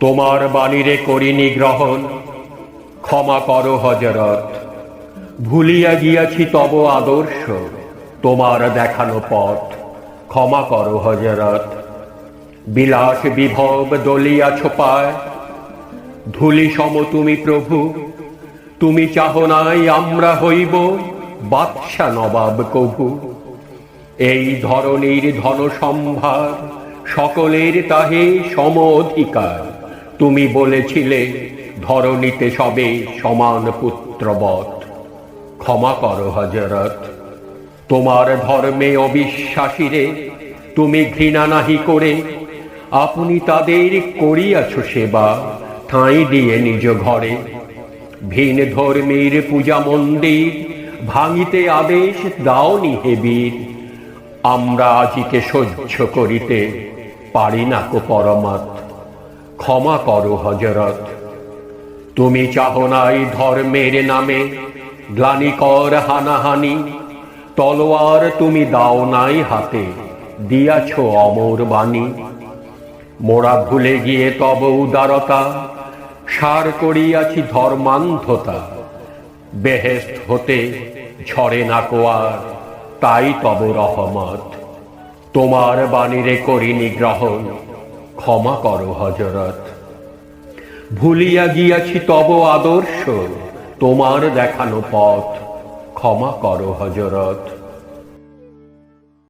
তোমার বাণীরে করিনি গ্রহণ। ক্ষমা করো হজরত। ভুলিয়া গিয়াছি তব আদর্শ। তোমার দেখানো পথ। ক্ষমা করো হজরত। বিলাস বিভব দলিয়াছ পায় ধুলি সম তুমি প্রভু। তুমি চাহ নাই, আমরা হইব বাদশা নবাব কভু। এই ধরনের ধন সম্ভার সকলের তাহে সম অধিকার। তুমি বলেছিলে, ধরণীতে সবে সমান পুত্রবৎ। ক্ষমা করো হজরত তোমার ধর্মে অবিশ্বাসীরে তুমি ঘৃণা নাহি করে, আপনি তাদের করিয়াছ সেবা, ঠাঁই দিয়ে নিজ ঘরে। ভিন ধর্মের পূজা মন্দির ভাঙিতে আদেশ দাওনি হে বীর, আমরা আজিকে সহ্য করিতে পারি না কো পরমাত ক্ষমা করো হজরত তুমি চাহ নাই ধর্মের নামে গ্লানি কর হানাহানি। তলোয়ার তুমি দাও নাই হাতে, দিয়াছ অমর বাণী। মোরা ভুলে গিয়ে তব উদারতা, সার করিয়াছি ধর্মান্ধতা। বেহেস্ত হতে ঝরে না কোয়ার, তাই তব রহমত। তোমার বাণীরে করিনি গ্রহণ। ক্ষমা করো হজরত ভুলিয়া গিয়াছি তব আদর্শ তোমার দেখানো পথ। ক্ষমা করো হজরত